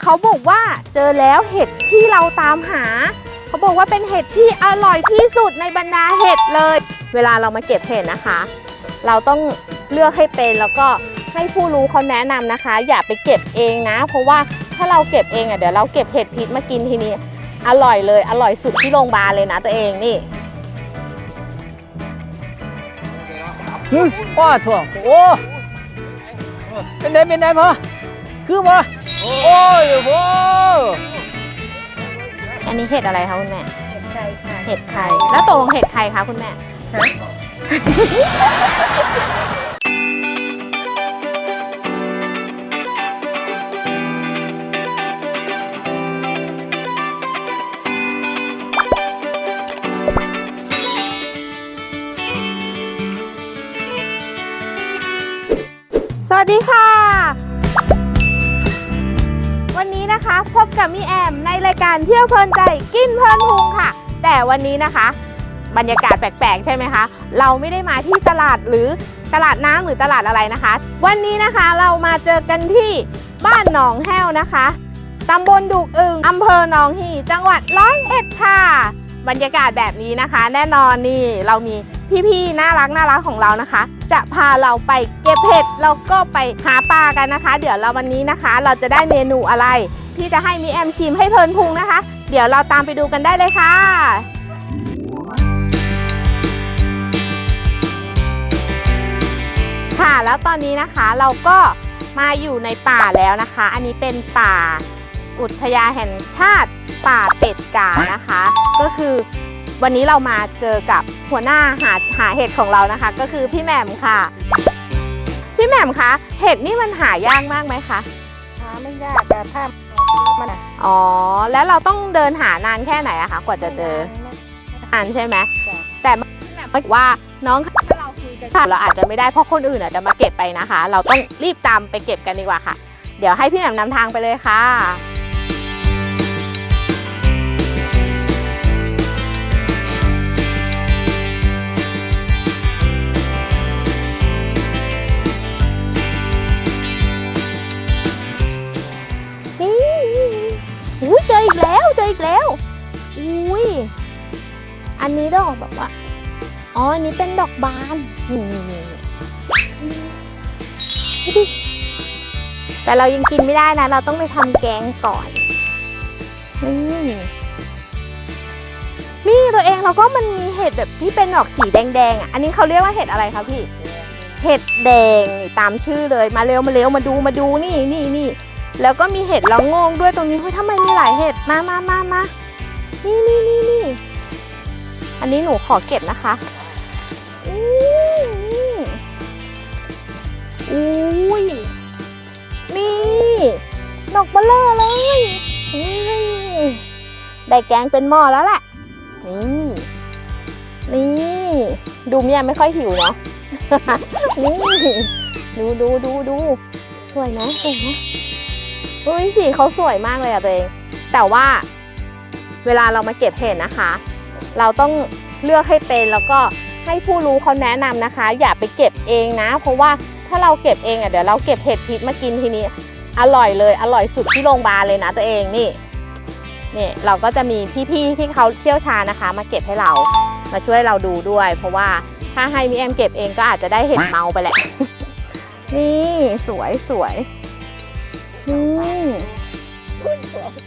เขาบอกว่าเจอแล้วเห็ดที่เราตามหา เขาบอกว่าเป็นเห็ดที่อร่อยที่สุดในบรรดาเห็ดเลย เวลาเรามาเก็บเห็ดนะคะ เราต้องเลือกให้เป็นแล้วก็ให้ผู้รู้เขาแนะนำนะคะ อย่าไปเก็บเองนะ เพราะว่าถ้าเราเก็บเองอะเดี๋ยวเราเก็บเห็ดพิษมากินทีนี้อร่อยเลย อร่อยสุดที่โรงพยาบาลเลยนะตัวเองนี่หึป้าถั่วโอ้เป็นไงเป็นไงพ่อ คือบ่โอ้ยโอ้อันนี้เห็ดอะไรคะคุณแม่ใช่ค่ะ เห็ดไข่ แล้วตกลงเห็ดไข่คะคุณแม่ส กับมีแอมในรายการเที่ยวเพลินใจกินเพลินพุงค่ะ แต่วันนี้นะคะ บรรยากาศแปลกๆ ใช่ไหมคะ เราไม่ได้มาที่ตลาดหรือตลาดน้ำหรือตลาดอะไรนะคะ วันนี้นะคะเรามาเจอกันที่บ้านหนองแห้วนะคะตำบลดุกอึงอำเภอหนองฮีจังหวัดร้อยเอ็ดค่ะ บรรยากาศแบบนี้นะคะ แน่นอนนี่เรามีพี่ๆน่ารักน่ารักของเรานะคะ จะพาเราไปเก็บเห็ดแล้วก็ไปหาปลากันนะคะ เดี๋ยวเราวันนี้นะคะ เราจะได้เมนูอะไร ที่จะให้มีแอมชิมให้เพลินพุงนะคะ เดี๋ยวเราตามไปดูกันได้เลยค่ะค่ะแล้วตอนนี้นะคะเราก็มาอยู่ในป่าแล้วนะคะ อันนี้เป็นป่าอุทยาแห่งชาติป่าเป็ดกานะคะ ก็คือวันนี้เรามาเจอกับหัวหน้าหาหาเห็ดของเรานะคะ ก็คือพี่แหม่มค่ะ พี่แหม่มคะเห็ดนี่มันหายากมากไหมคะ หาไม่ยากแต่ถ้า มันอะอ๋อ แล้วเราต้องเดินหานานแค่ไหนอะคะ กว่าจะเจอนานใช่ไหมจ้ะแต่พี่แหม่มบอกว่าน้องถ้าเราคุยกันค่ะเราอาจจะไม่ได้เพราะคนอื่นอาจจะมาเก็บไปนะคะ เราต้องรีบตามไปเก็บกันดีกว่าค่ะ เดี๋ยวให้พี่แหม่มนำทางไปเลยค่ะ อุ้ยเจออีกแล้วเจออีกแล้ว อุ้ย อันนี้ดอกแบบว่า อ๋อ อันนี้เป็นดอกบาน นี่นี่นี่แต่เรายังกินไม่ได้นะ เราต้องไปทำแกงก่อน นี่นี่ตัวเองเราก็มันมีเห็ดแบบที่เป็นดอกสีแดงๆอะ อันนี้เขาเรียกว่าเห็ดอะไรคะพี่ เห็ดแดงนี่ตามชื่อเลย มาเร็วมาเร็วมาดูมาดูนี่นี่นี่ แล้วก็มีเห็ดละโงงด้วยตรงนี้เฮ้ยทำไมมีหลายเห็ดมามามามานี่นี่นี่นี่อันนี้หนูขอเก็บนะคะอืมอุ้ยนี่ดอกเบลเลอเลยนี่ได้แกงเป็นหม้อแล้วแหละนี่นี่ดูเมียไม่ค่อยหิวเนาะนี่ดูดูดูดูสวยนะสวยนะ เฮ้ยสีเขาสวยมากเลยอะตัวเอง แต่ว่าเวลาเรามาเก็บเห็ดนะคะ เราต้องเลือกให้เป็นแล้วก็ให้ผู้รู้เขาแนะนำนะคะ อย่าไปเก็บเองนะ เพราะว่าถ้าเราเก็บเองอะเดี๋ยวเราเก็บเห็ดพิษมากินทีนี้ อร่อยเลยอร่อยสุดที่โรงพยาบาลเลยนะตัวเองนี่นี่เราก็จะมีพี่ๆที่เขาเชี่ยวชาญนะคะ มาเก็บให้เรามาช่วยเราดูด้วย เพราะว่าถ้าให้มีแอมเก็บเองก็อาจจะได้เห็ดเมาไปแหละ นี่สวยสวย นี่เ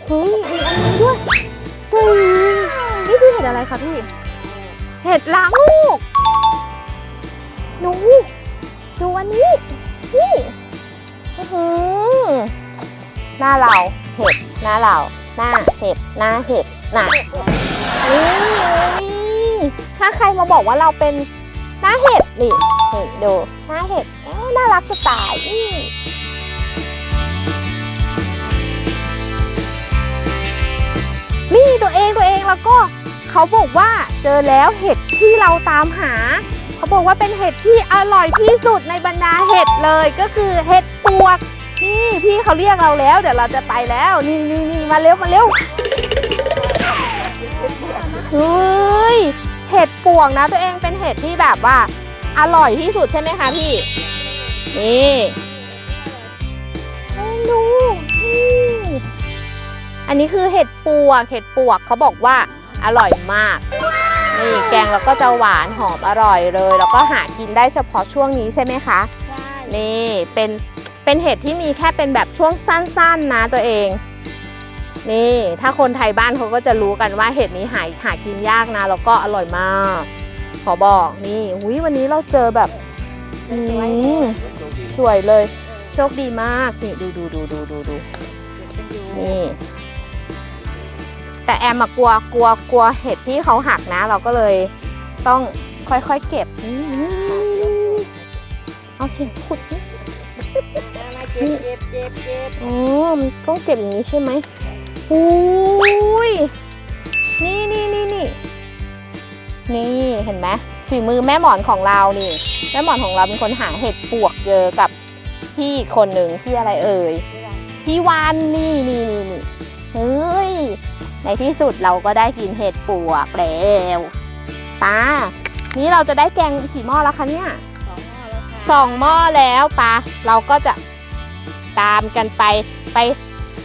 ฮ้ยมีอันนี้ด้วยเฮ้ยนี่คือเห็ดอะไรคะพี่ เห็ดล้างลูกหนูดูอันนี้ นี่อือหือหน้าเราเห็ดหน้าเราหน้าเห็ดหน้าเห็ดหน้านี่นี่ถ้าใครมาบอกว่าเราเป็นหน้าเห็ดนี่นี่ดูหน้าเห็ดเอ้ยน่ารักจะตายนี่ นี่ตัวเองตัวเองแล้วก็เขาบอกว่าเจอแล้วเห็ดที่เราตามหา เขาบอกว่าเป็นเห็ดที่อร่อยที่สุดในบรรดาเห็ดเลยก็คือเห็ดปวก นี่พี่เขาเรียกเราแล้ว เดี๋ยวเราจะไปแล้ว นี่นี่นี่มาเร็วมาเร็วเฮ้ยเห็ดปวกนะ ตัวเองเป็นเห็ดที่แบบว่า อร่อยที่สุดใช่ไหมคะพี่นี่ให้ดูนี่ นนี้คือเห็ดปวก เห็ดปวกเขาบอกว่าอร่อยมาก นี่แกงแล้วก็จะหวานหอมอร่อยเลย แล้วก็หากินได้เฉพาะช่วงนี้ใช่ไหมคะใช่นี่เป็นเป็นเห็ดที่มีแค่เป็นแบบช่วงสั้นๆนะตัวเอง นี่ถ้าคนไทยบ้านเขาก็จะรู้กันว่าเห็ดนี้หาหากินยากนะ แล้วก็อร่อยมาก ขอบอกนี่หุยวันนี้เราเจอแบบอืมสวยเลย โชคดีมาก นี่ดูดูดูดูดูดูนี่ แต่แอมอะกลัวกลัวกลัวเห็ดที่เขาหักนะ เราก็เลยต้องค่อยๆเก็บนี่เอาเสียงขุดนี่มาเก็บเก็บเก็บเก็บอ๋อมันต้องเก็บอย่างนี้ใช่ไหมอุ้ยนี่นี่นี่นี่นี่เห็นไหมฝีมือแม่หมอนของเรานี่ แม่หมอนของเราเป็นคนหาเห็ดปวกเจอกับพี่อีกคนหนึ่งพี่อะไรเอ่ยพี่วันนี่นี่นี่นี่เฮ้ย ในที่สุดเราก็ได้กินเห็ดปวกแล้วป้า นี่เราจะได้แกงกี่หม้อแล้วคะเนี่ยสองหม้อแล้วค่ะสองหม้อแล้วปะเราก็จะตามกันไปไป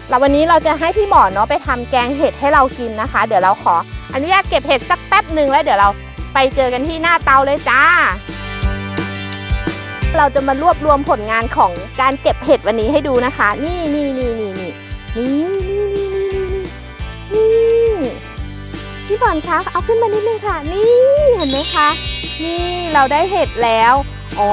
เราวันนี้เราจะให้พี่หมอเนาะไปทำแกงเห็ดให้เรากินนะคะ เดี๋ยวเราขออนุญาตเก็บเห็ดสักแป๊บหนึ่งแล้วเดี๋ยวเราไปเจอกันที่หน้าเตาเลยจ้า เราจะมารวบรวมผลงานของการเก็บเห็ดวันนี้ให้ดูนะคะ นี่นี่นี่นี่นี่นี่นี่ พี่บอลคะเอาขึ้นมานิดนึงค่ะ นี่เห็นไหมคะ นี่เราได้เห็ดแล้ว อ๋อ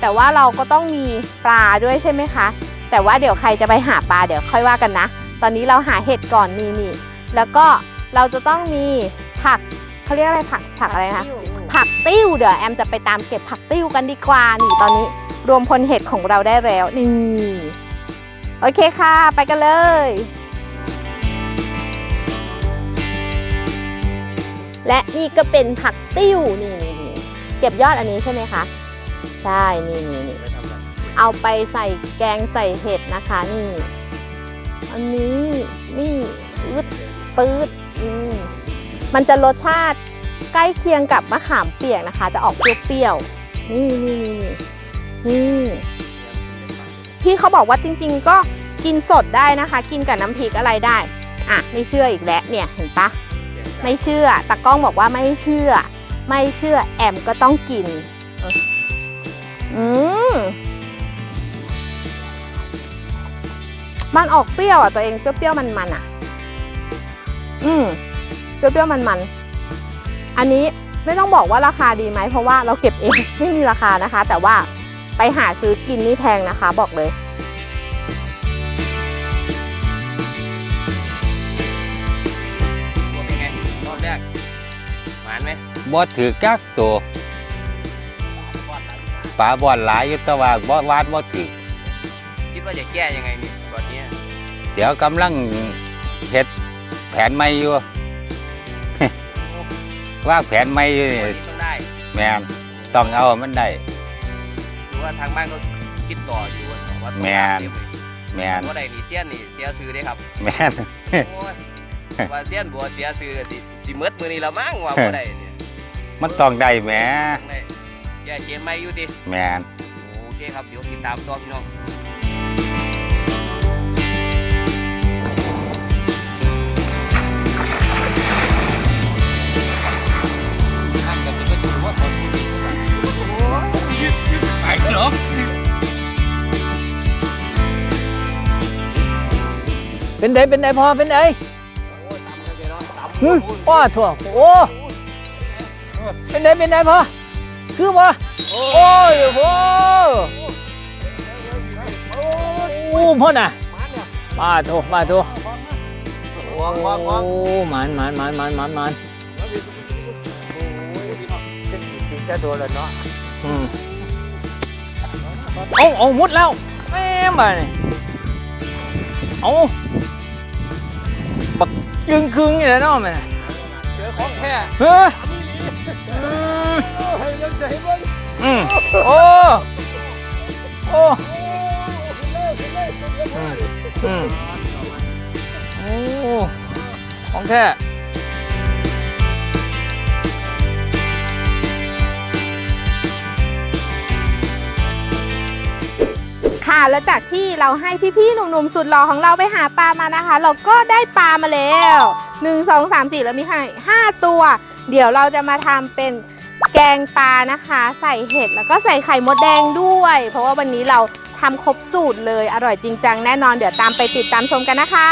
แต่ว่าเราก็ต้องมีปลาด้วยใช่ไหมคะ แต่ว่าเดี๋ยวใครจะไปหาปลาเดี๋ยวค่อยว่ากันนะ ตอนนี้เราหาเห็ดก่อนนี่นี่แล้วก็เราจะต้องมีผักเขาเรียกอะไรผักผักอะไรคะอยู่ผักติ้วเดี๋ยวแอมจะไปตามเก็บผักติ้วกันดีกว่านี่ตอนนี้รวมพลเห็ดของเราได้แล้วนี่โอเคค่ะ ไปกันเลย และนี่ก็เป็นผักติ้วนี่นี่นี่เก็บยอดอันนี้ใช่ไหมคะ ใช่นี่นี่นี่เอาไปใส่แกงใส่เห็ดนะคะนี่ อันนี้นี่ปืดปืดอืมมันจะรสชาติใกล้เคียงกับมะขามเปียกนะคะ จะออกเปรี้ยวๆนี่นี่นี่นี่นี่พี่เขาบอกว่าจริง ๆ ก็กินสดได้นะคะ กินกับน้ำพริกอะไรได้ อะไม่เชื่ออีกแล้วเนี่ยเห็นปะ ไม่เชื่อตากล้องบอกว่าไม่เชื่อ ไม่เชื่อแอมก็ต้องกิน อืมมันออกเปรี้ยวอะตัวเองเปรี้ยวๆมันๆอะ อืมเปรี้ยวๆมันๆอันนี้ไม่ต้องบอกว่าราคาดีไหมเพราะว่าเราเก็บเองไม่มีราคานะคะ แต่ว่าไปหาซื้อกินนี่แพงนะคะ บอกเลย บ่ถือกักตัวปลาบ่อนหลายอยู่แต่ว่าบ่วาดบ่ถือคิดว่าจะแก้ยังไงนี่ตอนนี้เดี๋ยวกำลังเฮ็ดแผนใหม่อยู่ว่าแผนใหม่อยู่ตนี่อนนี้ต้องได้แม่นต้องเอาให้มันได้ดูว่าทางบ้านเขาคิดต่ออยู่ว่าต้องแม่นเตรียเลยแม่นว่าได้นี่เสี้ยนนี่เสียซื้อได้ครับ แม่นโอ้ยว่าเสี้ยนบัวเสียซื้อสิสิเมดมือนี้ละมั้งว่าบ่ได้เนี่ย มันต้องได้แหมต้องได้แก้เกมไม่อยู่ดิแม่นโอเคครับ เดี๋ยวติดตามต่อพี่น้องเป็นไดเป็นไดพอเป็นไดหึป้าถั่วโอ้ เป็นไดเป็นไดพอคือบ่โอ้ยโหโอ้พ่อน่ะป้าถั่วป้าถั่วโอ้หมันหมันหมันหมันหมันหมันกินแค่ตัวแล้วเนาะอืมเอาเอามุดแล้วแม่มบ่นี่เอาบักจึงคึงนี่แหละเนาะแม่เจอของแท้เฮ้ อืมโอ้โอ้อืมอืมโอ้ของแท้ค่ะแล้วจากที่เราให้พี่ๆหนุ่มๆสุดหล่อของเราไปหาปลามานะคะ เราก็ได้ปลามาแล้ว 1 2 3 4 แล้วมีไข่5ตัว เดี๋ยวเราจะมาทำเป็น แกงปลานะคะ ใส่เห็ดแล้วก็ใส่ไข่มดแดงด้วย เพราะว่าวันนี้เราทำครบสูตรเลยอร่อยจริงจังแน่นอนเดี๋ยวตามไปติดตามชมกันนะคะ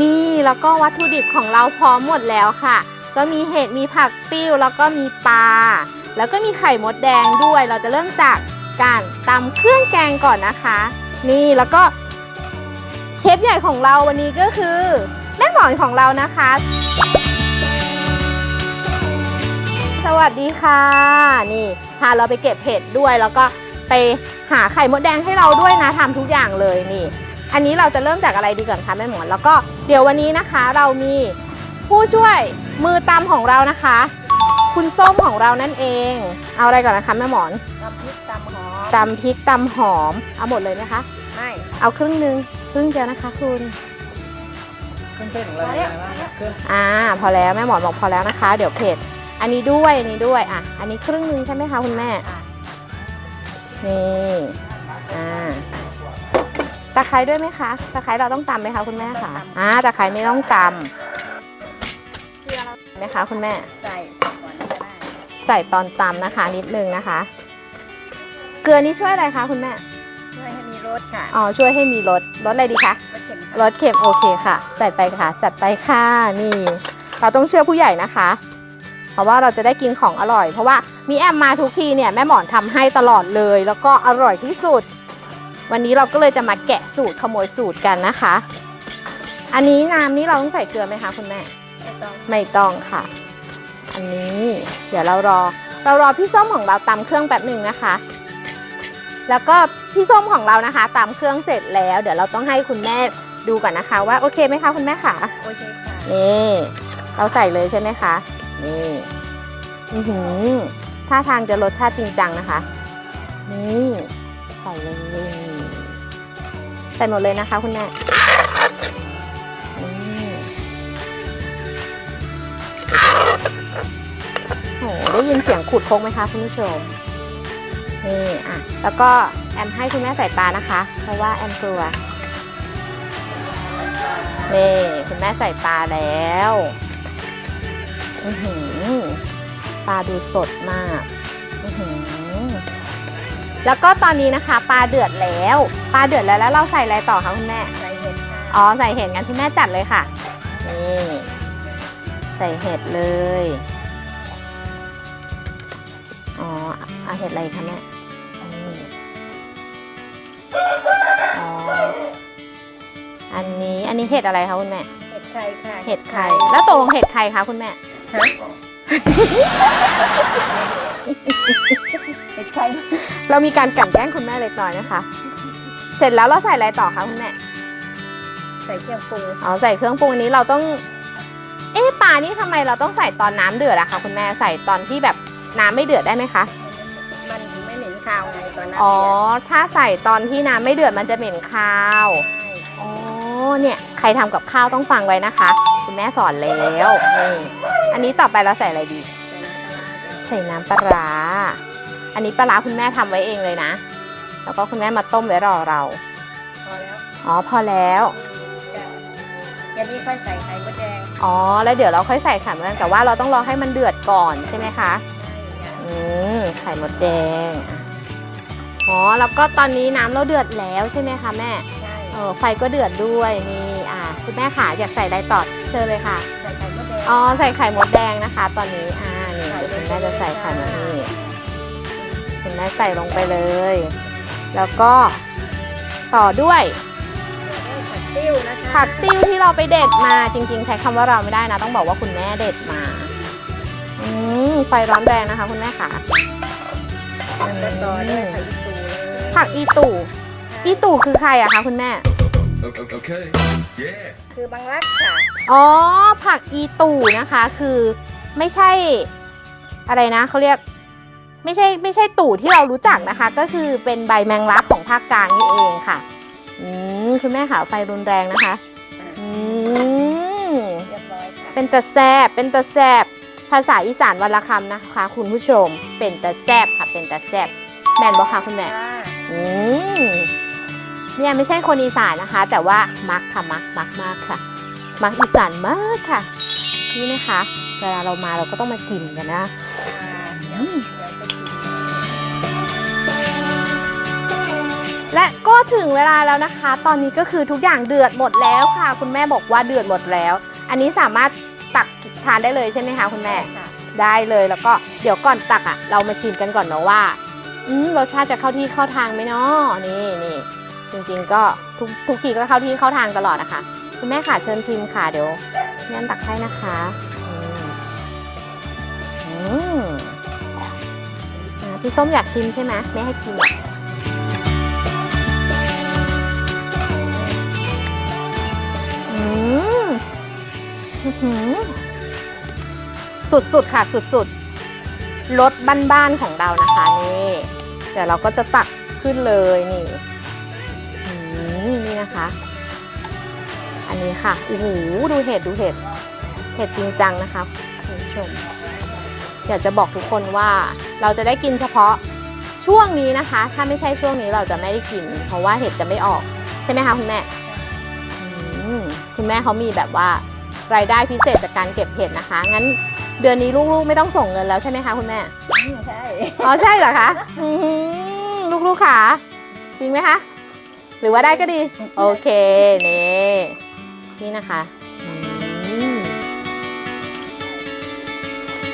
นี่แล้วก็วัตถุดิบของเราพร้อมหมดแล้วค่ะ ก็มีเห็ดมีผักติ้วแล้วก็มีปลาแล้วก็มีไข่มดแดงด้วย เราจะเริ่มจากการตำเครื่องแกงก่อนนะคะ นี่แล้วก็เชฟใหญ่ของเราวันนี้ก็คือ แม่หมอนของเรานะคะ สวัสดีค่ะ นี่พาเราไปเก็บเห็ดด้วยแล้วก็ไปหาไข่มดแดงให้เราด้วยนะทำทุกอย่างเลยนี่ อันนี้เราจะเริ่มจากอะไรดีก่อนคะแม่หมอนแล้วก็เดี๋ยววันนี้นะคะเรามีผู้ช่วยมือตำของเรานะคะ คุณส้มของเรานั่นเอง เอาอะไรก่อนนะคะแม่หมอนตำพริกตำหอม ตำพริกตำหอม เอาหมดเลยไหมคะ ไม่ เอาครึ่งหนึ่งครึ่งเดียวนะคะคุณ เครื่องเทศของเราเป็นยังไงบ้างครับเครื่องอ่า พอแล้วแม่หมอนบอกพอแล้วนะคะ เดี๋ยวเผ็ด อันนี้ด้วยอันนี้ด้วยอะ อันนี้ครึ่งหนึงใช่ไหมคะคุณแม่ นี่อ่าตะไคร้ด้วยไหมคะตะไคร้เราต้องตำไหมคะคุณแม่คะอ่าตะไคร้ไม่ต้องตำเกลือเราไหมคะคุณแม่ ใส่ก่อนก็ได้ ใส่ตอนตำนะคะนิดนึงนะคะ เกลือนี้ช่วยอะไรคะคุณแม่ ช่วยให้มีรสค่ะอ๋อช่วยให้มีรสรสอะไรดีคะรสเข็มรสเค็มโอเคค่ะ ใส่ไปค่ะ จัดไปค่ะนี่ เราต้องเชื่อผู้ใหญ่นะคะ เพราะว่าเราจะได้กินของอร่อย เพราะว่ามีแอมมาทุกทีเนี่ยแม่หมอนทำให้ตลอดเลย แล้วก็อร่อยที่สุด วันนี้เราก็เลยจะมาแกะสูตรขโมยสูตรกันนะคะ อันนี้น้ำนี้เราต้องใส่เกลือไหมคะคุณแม่ ไม่ต้องไม่ต้องค่ะ อันนี้ เดี๋ยวเรารอ เรารอพี่ส้มของเราตำเครื่องแป๊บหนึ่งนะคะ แล้วก็พี่ส้มของเรานะคะตำเครื่องเสร็จแล้ว เดี๋ยวเราต้องให้คุณแม่ดูก่อนนะคะ ว่าโอเคไหมคะคุณแม่คะโอเคค่ะนี่เราใส่เลยใช่ไหมคะนี่อือหือท่าทางจะรสชาติจริงจังนะคะ นี่ใส่เลยใส่หมดเลยนะคะคุณแม่นี่โอ้โหได้ยินเสียงขูดโค้งไหมคะคุณผู้ชม นี่อะแล้วก็แอมให้คุณแม่ใส่ปลานะคะ เพราะว่าแอมกลัวนี่คุณแม่ใส่ปลาแล้วอือหือปลาดูสดมากอือหือแล้วก็ตอนนี้นะคะ ปลาเดือดแล้วปลาเดือดแล้วแล้วเราใส่อะไรต่อคะคุณแม่ใส่เห็ดค่ะอ๋อใส่เห็ดงั้นคุณแม่จัดเลยค่ะนี่ใส่เห็ดเลยอ๋อเอาเห็ดอะไรคะแม่ นนี้อันนี้เห็ดอะไรคะคุณแม่ เห็ดไข่ค่ะเห็ดไข่ แล้วตกลงเห็ดใครคะคุณแม่ ฮะเห็ดไข่เรามีการกลั่นแกล้งคุณแม่เล็กน้อยนะคะ เสร็จแล้วเราใส่อะไรต่อคะคุณแม่ ใส่เครื่องปรุงอ๋อใส่เครื่องปรุงอันนี้เราต้อง เอ๊ะปลานี่ทำไมเราต้องใส่ตอนน้ำเดือดอะคะคุณแม่ใส่ตอนที่แบบน้ำไม่เดือดได้ไหมคะ มันไม่เหม็นคาวไงตอนนั้นอ๋อถ้าใส่ตอนที่น้ำไม่เดือดมันจะเหม็นคาว ใช่ อ๋อ เนี่ยใครทำกับข้าวต้องฟังไว้นะคะ คุณแม่สอนแล้วนี่อันนี้ต่อไปเราใส่อะไรดี ใส่น้ำปลาร้าใส่น้ำปลาร้าอันนี้ปลาร้าคุณแม่ทำไว้เองเลยนะ แล้วก็คุณแม่มาต้มไว้รอเราพอแล้วอ๋อพอแล้วจ้ะอย่างนี้ค่อยใส่ไข่มดแดง อ๋อ แล้วเดี๋ยวเราค่อยใส่ไข่มดแดงแต่ว่าเราต้องรอให้มันเดือดก่อนใช่ไหมคะใช่ค่ะอืมไข่มดแดงอะอ๋อ แล้วก็ตอนนี้น้ำเราเดือดแล้วใช่ไหมคะแม่ ใช่ เออไฟก็เดือดด้วยนี่อ่า คุณแม่ขาอยากใส่อะไรต่อเชิญเลยค่ะ ใส่ไข่มดแดงอ๋อใส่ไข่มดแดงนะคะ ตอนนี้อ่านี่เดี๋ยวคุณแม่จะใส่ไข่มดนี่คุณแม่ใส่ลงไปเลย แล้วก็ต่อด้วยผักติ้วนะคะผักติ้วที่เราไปเด็ดมาจริง ๆ ใช้คำว่าเราไม่ได้นะ ต้องบอกว่าคุณแม่เด็ดมาอืมไฟร้อนแรงนะคะ คุณแม่ค่ะแล้วก็ต่อด้วยผักอีตูเลยผักอีตู่อีตู่คือใครอะคะคุณแม่ Okay, okay. Yeah. คือบางรักค่ะอ๋อ ผักอีตู่นะคะ คือไม่ใช่อะไรนะเขาเรียก ไม่ใช่ไม่ใช่ตู่ที่เรารู้จักนะคะ ก็คือเป็นใบแมงลักของภาคกลางนี่เองค่ะ อืมคุณแม่ค่ะไฟรุนแรงนะคะ อืมเรียบร้อยค่ะเป็นตะแซบเป็นตะแซบภาษาอีสานวันละคำนะคะ คุณผู้ชมเป็นตะแซบค่ะ เป็นตะแซบแม่นบอกค่ะคุณแม่ค่ะอืม เนี่ยไม่ใช่คนอีสานนะคะ แต่ว่ามักค่ะมักมักมากค่ะ มักอีสานมากค่ะ นี่นะคะเวลาเรามาเราก็ต้องมากินกันนะเดี๋ยวเดี๋ยวไปกินและก็ถึงเวลาแล้วนะคะ ตอนนี้ก็คือทุกอย่างเดือดหมดแล้วค่ะ คุณแม่บอกว่าเดือดหมดแล้ว อันนี้สามารถตักทานได้เลยใช่ไหมคะคุณแม่ค่ะได้เลยแล้วก็เดี๋ยวก่อนตักอะ เรามาชิมกันก่อนเนาะว่าอืมรสชาติจะเข้าที่เข้าทางไหมเนาะนี่นี่ จริงๆก็ทุกทุกทีก็เข้าที่เข้าทางตลอดนะคะ คุณแม่ค่ะเชิญชิมค่ะเดี๋ยวงั้นตักให้นะคะอืมพี่ส้มอยากชิมใช่ไหมไม่ให้กินอืมสุดๆค่ะสุดๆรถบ้านๆของเรานะคะนี่เดี๋ยวเราก็จะตักขึ้นเลยนี่ นี่นะคะ อันนี้ค่ะโอ้โหดูเห็ดดูเห็ดเห็ดจริงจังนะคะคุณผู้ชมอยากจะบอกทุกคนว่าเราจะได้กินเฉพาะช่วงนี้นะคะ ถ้าไม่ใช่ช่วงนี้เราจะไม่ได้กิน เพราะว่าเห็ดจะไม่ออกใช่ไหมคะคุณแม่อืมคุณแม่เขามีแบบว่ารายได้พิเศษจากการเก็บเห็ดนะคะ งั้นเดือนนี้ลูกๆไม่ต้องส่งเงินแล้วใช่ไหมคะคุณแม่อืมใช่อ๋อใช่เหรอคะอื้อหือลูกๆค่ะจริงไหมคะ หรือว่าได้ก็ดี โอเค นี่ นี่นะคะอืม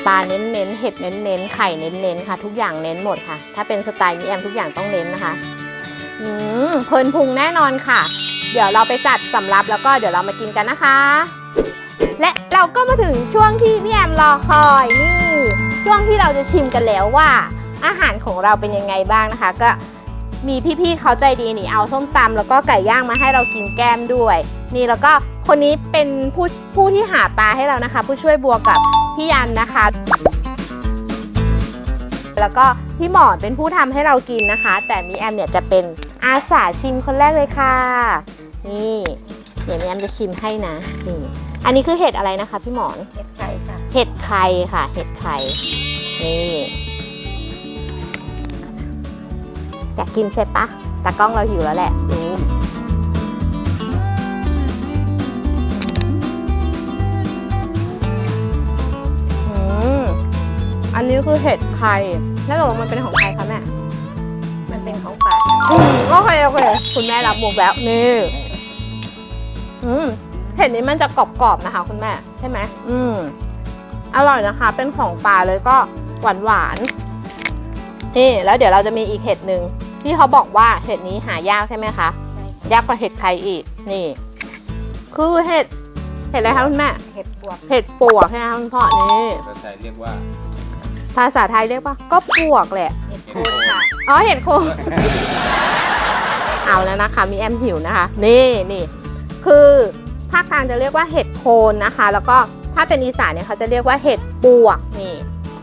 ปลาเน้นๆเห็ดเน้นๆไข่เน้นๆค่ะ ทุกอย่างเน้นหมดค่ะ ถ้าเป็นสไตล์มีแอมทุกอย่างต้องเน้นนะคะอืมเพลินพุงแน่นอนค่ะ เดี๋ยวเราไปจัดสำรับแล้วก็เดี๋ยวเรามากินกันนะคะ และเราก็มาถึงช่วงที่พี่แอมรอคอยนี่ช่วงที่เราจะชิมกันแล้วว่า อาหารของเราเป็นยังไงบ้างนะคะ ก็ มีพี่ๆเขาใจดีนี่เอาส้มตำแล้วก็ไก่ย่างมาให้เรากินแก้มด้วย นี่แล้วก็คนนี้เป็นผู้ผู้ที่หาปลาให้เรานะคะ ผู้ช่วยบัวกับพี่ยันนะคะ แล้วก็พี่หมอนเป็นผู้ทำให้เรากินนะคะ แต่มีแอมเนี่ยจะเป็นอาสาชิมคนแรกเลยค่ะ นี่เดี๋ยวมีแอมจะชิมให้นะนี่อันนี้คือเห็ดอะไรนะคะ พี่หมอนเก็บไข่ค่ะ เห็ดไข่ค่ะ เห็ดไข่นี่ อยากกินใช่ปะตากล้องเราหิวแล้วแหละดูอืมอันนี้คือเห็ดไข่แล้วตกลงมันเป็นของใครคะแม่ มันเป็นของป่าอืมโอเคโอเคคุณแม่รับมุกแล้วนี่อืมเห็ดนี้มันจะกรอบๆนะคะ คุณแม่ ใช่ไหมอืมอร่อยนะคะ เป็นของป่าเลยก็หวานหวานๆนี่แล้วเดี๋ยวเราจะมีอีกเห็ดหนึ่ง ที่เขาบอกว่าเห็ดนี้หายากใช่ไหมคะ ยากกว่าเห็ดไข่อีก นี่ คือเห็ด เห็ดอะไรคะคุณแม่ เห็ดปวก เห็ดปวกใช่ไหมคะคุณพ่อ นี่ ภาษาเรียกว่า ภาษาไทยเรียกว่า ก็ปวกแหละ เห็ดโคนค่ะ อ๋อ เห็ดโคนเอาแล้วนะคะ มีแอมหิวนะคะ นี่นี่ คือภาคกลางจะเรียกว่าเห็ดโคนนะคะ แล้วก็ถ้าเป็นอีสานเนี่ยเขาจะเรียกว่าเห็ดปวก นี่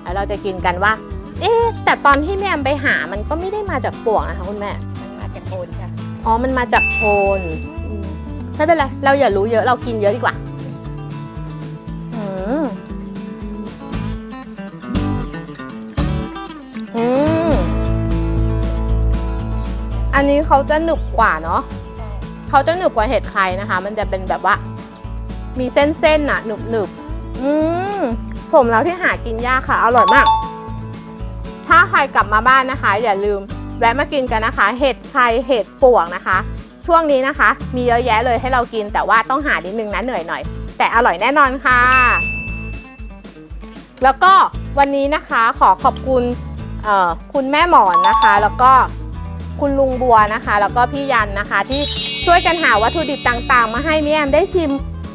แล้วเราจะกินกันว่า เอ๊ะแต่ตอนที่แม่แอมไปหามันก็ไม่ได้มาจากปวกนะคะคุณแม่ มันมาจากโคนค่ะ อ๋อ มันมาจากโคนอืมไม่เป็นไร เราอย่ารู้เยอะ เรากินเยอะดีกว่าอืมอืมอันนี้เขาจะหนึบกว่าเนาะใช่เขาจะหนึบกว่าเห็ดไข่นะคะ มันจะเป็นแบบว่า มีเส้นๆน่ะ หนึบหนึบๆอืมผมแล้วที่หากินยากค่ะ อร่อยมาก ถ้าใครกลับมาบ้านนะคะ อย่าลืมแวะมากินกันนะคะ เห็ดไข่เห็ดปวกนะคะ ช่วงนี้นะคะ มีเยอะแยะเลยให้เรากินแต่ว่าต้องหานิดนึงนะเหนื่อยหน่อย แต่อร่อยแน่นอนค่ะ แล้วก็วันนี้นะคะขอขอบคุณคุณแม่หมอนนะคะ แล้วก็คุณลุงบัวนะคะ แล้วก็พี่ยันนะคะ ที่ช่วยกันหาวัตถุดิบต่างๆ มาให้มิแอมได้ชิม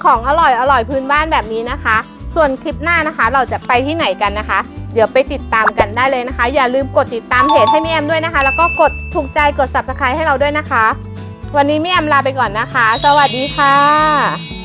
ของอร่อยอร่อยพื้นบ้านแบบนี้นะคะ ส่วนคลิปหน้านะคะ เราจะไปที่ไหนกันนะคะ เดี๋ยวไปติดตามกันได้เลยนะคะ อย่าลืมกดติดตามเพจให้มิแอมด้วยนะคะ แล้วก็กดถูกใจกด subscribe ให้เราด้วยนะคะ วันนี้มิแอมลาไปก่อนนะคะ สวัสดีค่ะ